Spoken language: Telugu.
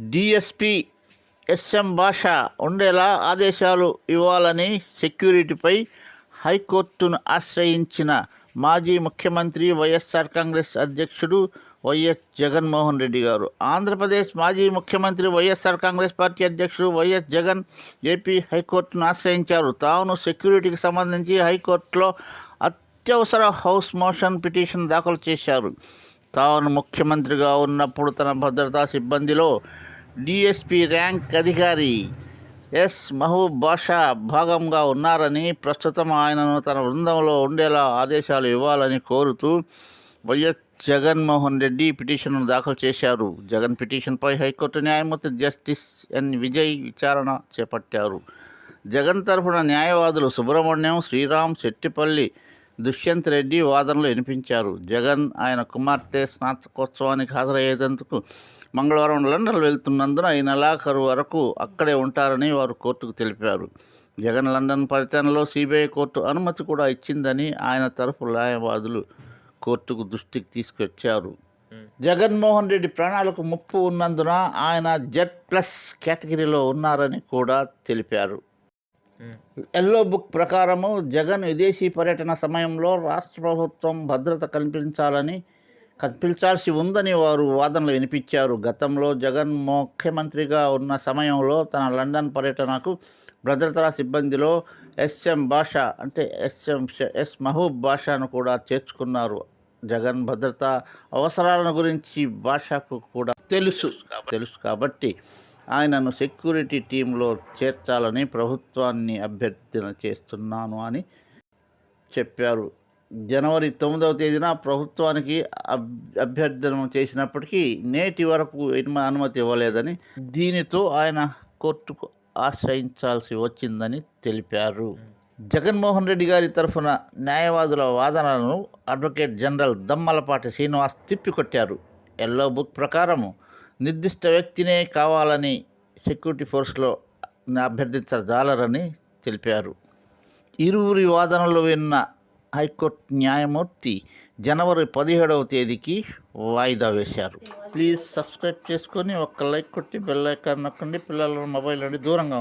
డిఎస్పి ఎస్ఎం భాష ఉండేలా ఆదేశాలు ఇవ్వాలని సెక్యూరిటీపై హైకోర్టును ఆశ్రయించిన మాజీ ముఖ్యమంత్రి వైఎస్ఆర్ కాంగ్రెస్ అధ్యక్షుడు వైఎస్ జగన్మోహన్ రెడ్డి గారు. ఆంధ్రప్రదేశ్ మాజీ ముఖ్యమంత్రి వైఎస్ఆర్ కాంగ్రెస్ పార్టీ అధ్యక్షుడు వైఎస్ జగన్ ఏపీ హైకోర్టును ఆశ్రయించారు. తాను సెక్యూరిటీకి సంబంధించి హైకోర్టులో అత్యవసర హౌస్ మోషన్ పిటిషన్ దాఖలు చేశారు. తాను ముఖ్యమంత్రిగా ఉన్నప్పుడు తన భద్రతా సిబ్బందిలో డిఎస్పీ ర్యాంక్ అధికారి ఎస్ మహబూబ్ బాషా భాగంగా ఉన్నారని ప్రస్తుతం ఆయనను తన బృందంలో ఉండేలా ఆదేశాలు ఇవ్వాలని కోరుతూ వైఎస్ జగన్మోహన్ రెడ్డి పిటిషన్ను దాఖలు చేశారు. జగన్ పిటిషన్పై హైకోర్టు న్యాయమూర్తి జస్టిస్ ఎన్ విజయ్ విచారణ చేపట్టారు. జగన్ తరఫున న్యాయవాదులు సుబ్రహ్మణ్యం శ్రీరామ్ చెట్టిపల్లి దుష్యంత్ రెడ్డి వాదనలు వినిపించారు. జగన్ ఆయన కుమార్తె స్నాతకోత్సవానికి హాజరయ్యేందుకు మంగళవారం లండన్ వెళ్తున్నందున ఈ నెలాఖరు వరకు అక్కడే ఉంటారని వారు కోర్టుకు తెలిపారు. జగన్ లండన్ పర్యటనలో సిబిఐ కోర్టు అనుమతి కూడా ఇచ్చిందని ఆయన తరఫు న్యాయవాదులు కోర్టుకు దృష్టికి తీసుకొచ్చారు. జగన్మోహన్ రెడ్డి ప్రాణాలకు ముప్పు ఉన్నందున ఆయన జెడ్ ప్లస్ కేటగిరీలో ఉన్నారని కూడా తెలిపారు. ఎల్లో బుక్ ప్రకారము జగన్ విదేశీ పర్యటన సమయంలో రాష్ట్ర ప్రభుత్వం భద్రత కల్పించాలని కల్పించాల్సి ఉందని వారు వాదనలు వినిపించారు. గతంలో జగన్ ముఖ్యమంత్రిగా ఉన్న సమయంలో తన లండన్ పర్యటనకు భద్రతా సిబ్బందిలో ఎస్ఎం భాష అంటే ఎస్ఎం ఎస్ మహబూబ్ భాషను కూడా చేర్చుకున్నారు. జగన్ భద్రతా అవసరాలను గురించి భాషకు కూడా తెలుసు తెలుసు కాబట్టి ఆయనను సెక్యూరిటీ టీంలో చేర్చాలని ప్రభుత్వాన్ని అభ్యర్థన చేస్తున్నాను అని చెప్పారు. జనవరి తొమ్మిదవ తేదీన ప్రభుత్వానికి అబ్ అభ్యర్థన చేసినప్పటికీ నేటి వరకు అనుమతి ఇవ్వలేదని దీనితో ఆయన కోర్టుకు ఆశ్రయించాల్సి వచ్చిందని తెలిపారు. జగన్మోహన్ రెడ్డి గారి తరఫున న్యాయవాదుల వాదనలను అడ్వకేట్ జనరల్ దమ్మలపాటి శ్రీనివాస్ తిప్పికొట్టారు. ఎల్లో బుక్ ప్రకారము నిర్దిష్ట వ్యక్తినే కావాలని సెక్యూరిటీ ఫోర్స్లో అభ్యర్థించజాలరని తెలిపారు. ఇరువురి వాదనలు విన్న హైకోర్టు న్యాయమూర్తి జనవరి పదిహేడవ తేదీకి వాయిదా వేశారు. ప్లీజ్ సబ్స్క్రైబ్ చేసుకొని ఒక్క లైక్ కొట్టి బెల్ ఐకాన్ నొక్కండి. పిల్లల మొబైల్ నుండి దూరంగా